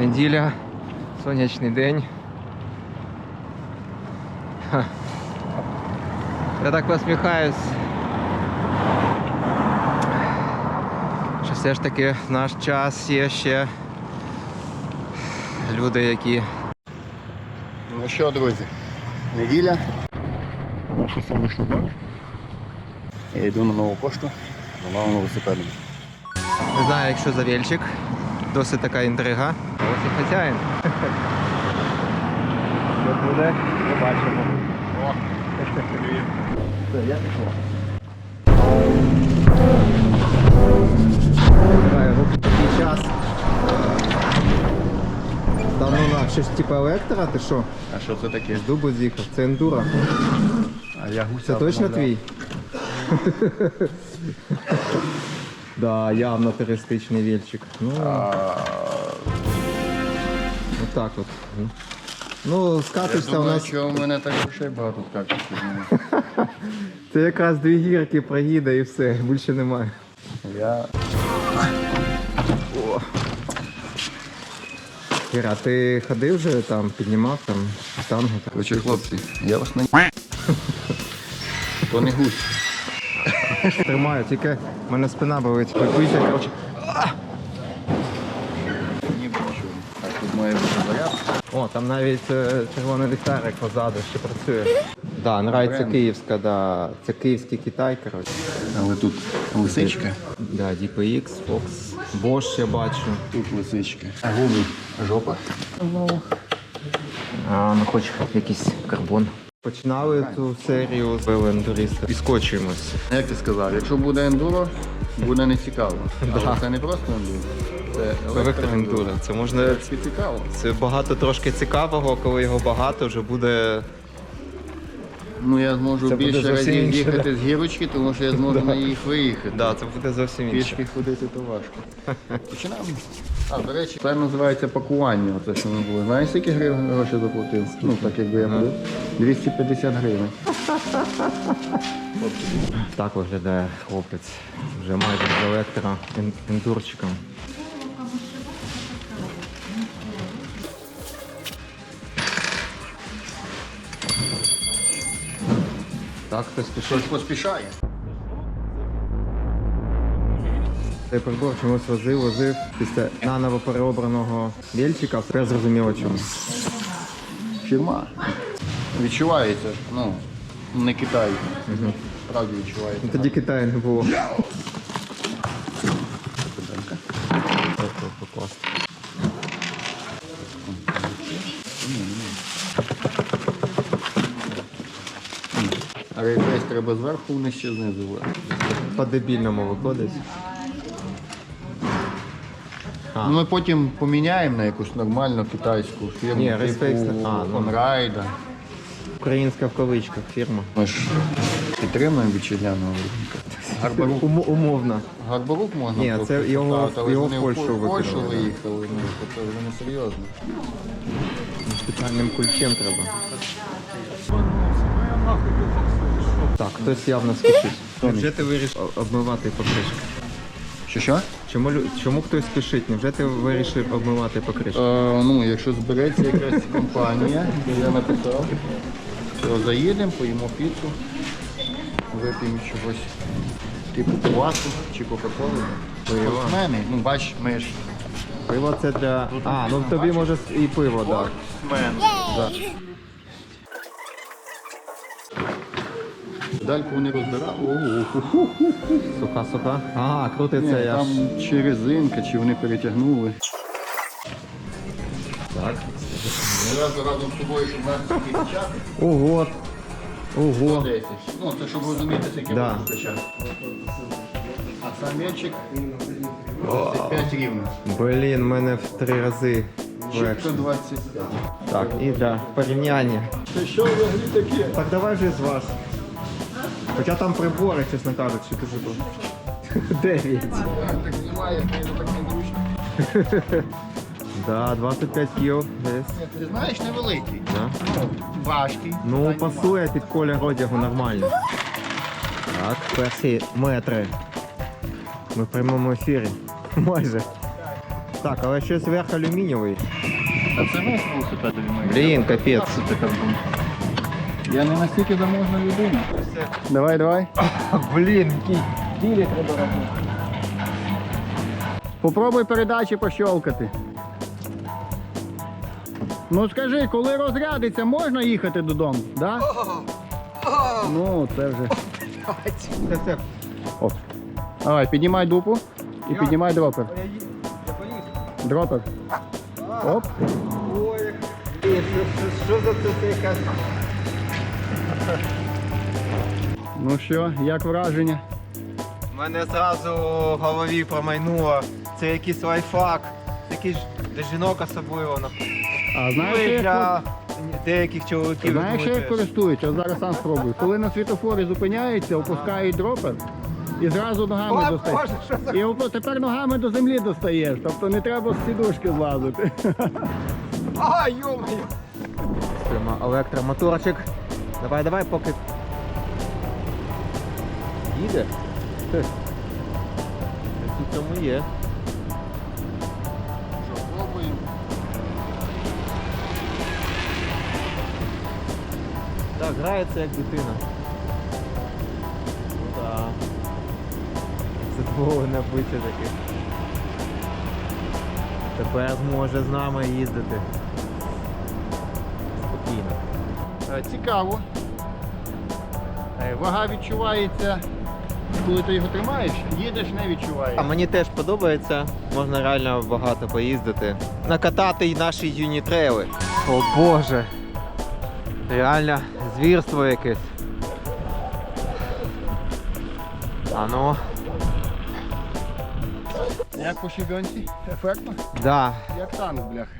Неділя, сонячний день. Ха. Я так посміхаюсь. Що все ж таки в наш час є ще люди, які Ну що, друзі, неділя. Наша сонячна день. Я йду на нову пошту за новим велосипедом. не знаю, якщо завільчик. Досить така інтрига. Ось і хазяїн. Що буде, побачимо. О, Все, я пішов. Такий час. Та ну на, щось типу електора, ти що? А що це таке? З дубу з'їхав, це ендуро. А я гуся Це точно твій? Да, явно туристичний вільчик. Ну, А, отак от. Ну, скатишся у нас. що у мене так грошей багато скачуть. Це якраз дві гірки проїде і все, більше немає. Я Іра, ти ходив вже там, піднімав там штангу? Короче, хлопці, я вас не То не гусь. Тримаю, тільки в мене спина болить. Прикуйся, коротше. Ні, бачу. Так, тут має бути. О, там навіть е, червоний ліхтарик позаду ще працює. Да, нравиться київська, да. Це київський Китай, коротше. Але тут лисичка. Да, DPX, Fox, Bosch я бачу. Тут лисичка. А губи жопа. А, ну хоч якийсь карбон. Починали цю серію з велоендуриста і скочуємось. Як ти сказав, якщо буде ендуро, буде не цікаво. Але це не просто ендуро. Це Електроендуро. Це можна. Це цікаво. Це багато трошки цікавого, коли його багато, вже буде. Ну я зможу Це буде більше зовсім разів інше, їхати з гірочки, тому що я зможу на їх виїхати. Да, це буде зовсім інше. Пішки ходити то важко. Починаємо. А, до речі, це називається пакування. Оце що ми було. Знаєш, скільки гривень гроші заплатив? Ну, так якби я був. 250 гривень. Так виглядає хлопець. Вже майже з електро Так, хтось пішов. Поспішає. Цей прибор чомусь возив, возив після наново переобраного вільчика. Все зрозуміло чому. Фірма. Відчувається, ну, не Китай. Справді відчувається. Тоді Китаю не було. Покласти. А рейфейс треба зверху вниз ще знизу. По-дебільному виходить. А. Ну, ми потім поміняємо на якусь нормальну китайську фірму. Ні, типу а, ну. Онрайда. Українська в кавичках фірма. Ми ж підтримуємо вітчизняного виробника. Гарбарук, Ум- умовно. Гарбарук можна Ні, це його- але його вони в Польщу в Польщу викинули, да. виїхали. Ну, це вже не серйозно. Спеціальним ключем треба. Так, хтось явно спішить. Невже ти вирішив обмивати покришки? Що що? Чому, лю- чому хтось спішить? Невже ти вирішив обмивати покришки? Е, ну, якщо збереться якась компанія, я написав, то заїдемо, поїмо піцу, вип'ємо чогось типу квасу чи кока-коли. Спортсмени, ну бач, ми ж Пиво це для. А, ну тобі може і пиво, так. спортсмен. Да. Дальку вони розбирали. Ого, Суха, суха. Ага, крутиться Ні, я. там ж. чи резинка, чи вони перетягнули. Так. Зразу разом з собою, щоб нас тільки. Ого. Ого. 10. Ну, це щоб розуміти, скільки Да. качати. А сам м'ячик 25 рівно. Блін, в мене в три рази Чітко легше. 25. Так, і для порівняння. Це що взагалі таке? Так давай же з вас. Хоча там прибори, чесно кажучи, дуже багато. Дев'ять. Так знімає, так незручно. Да, 25 кіл десь. Ти знаєш, невеликий. Да. Ну, важкий. Ну, пасує під колір одягу нормально. Так, перші метри. Ми в прямому ефірі. Майже. Так, але щось верх алюмінієвий. А це весь велосипедові. Блін, капець. Це. Я не настільки заможна людина. Давай, давай. Блін, який білі треба робити. Попробуй передачі пощолкати. Ну скажи, коли розрядиться, можна їхати додому? Да? Ну, це вже. Це все. Оп. Давай, піднімай дупу і піднімай дропер. Я їду, я поліз. Дропер. Оп. Ой, Блін, що за це якась? Ну що, як враження? У мене зразу в голові промайнуло. Це якийсь лайфхак. Такий ж для жінок особливо. А знаєш, Ну, і як, для деяких чоловіків. знаєш, як користуються? Зараз сам спробуй. Коли на світофорі зупиняються, опускають дропер і зразу ногами О. Боже. І тепер ногами до землі достаєш, тобто не треба з сідушки злазити. А, йомаю! Електромоторчик. Давай, давай, поки. Їде? Хе. Щось у цьому є. Що, пробуємо? Так, грається як дитина. Ну так. Задоволене обличчя таке. Тепер зможе з нами їздити. Цікаво. Е, Вага відчувається, коли ти його тримаєш, їдеш не відчуваєш. А мені теж подобається, можна реально багато поїздити. Накатати й наші юнітрейли. О боже. Реально звірство якесь. А ну, Як по щебенці? Ефектно? да. Як танк, бляха.